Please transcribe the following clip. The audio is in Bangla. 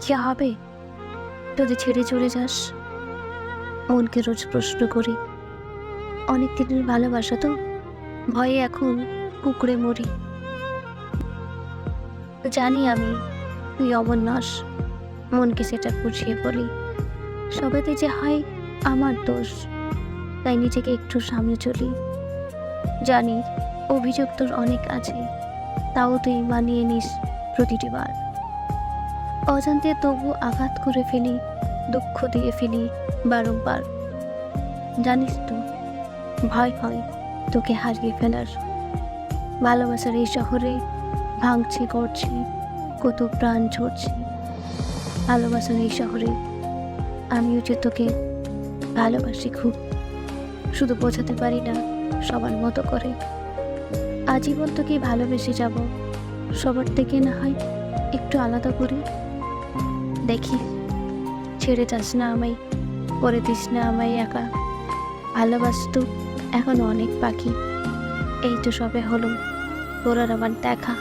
কি হবে যদি ছেড়ে চলে যাস। মনকে রোজ প্রশ্ন করি, অনেক দিনের ভালোবাসা তো, ভয়ে এখন কুকুরে মরি। জানি আমি তুই অমর নস, মনকে সেটা বুঝিয়ে বলি। সবেতে যে হয় আমার দোষ, তাই নিজেকে একটু সামনে চলি। জানি অভিযোগ তোর অনেক আছে, তাও তুই মানিয়ে নিস প্রতিটি বার। অজান্তে তবু আঘাত করে ফেলি, দুঃখ দিয়ে ফেলি বারংবার। জানিস তো, ভয় হয় তোকে হারিয়ে ফেলার। ভালোবাসার এই শহরে ভাঙছে করছে কত প্রাণ ঝরছে। ভালোবাসার এই শহরে আমিও যে তোকে ভালোবাসি খুব, শুধু বোঝাতে পারি না সবার মতো করে। আজীবন তোকে ভালোবেসে যাব, সবার থেকে না হয় একটু আলাদা করে। দেখি। ছেড়ে যাস না আমায় করে দিস না আমায় একা। ভালোবাসতো এখন অনেক পাখি এই তো সবে হলো, তোর আমার দেখা।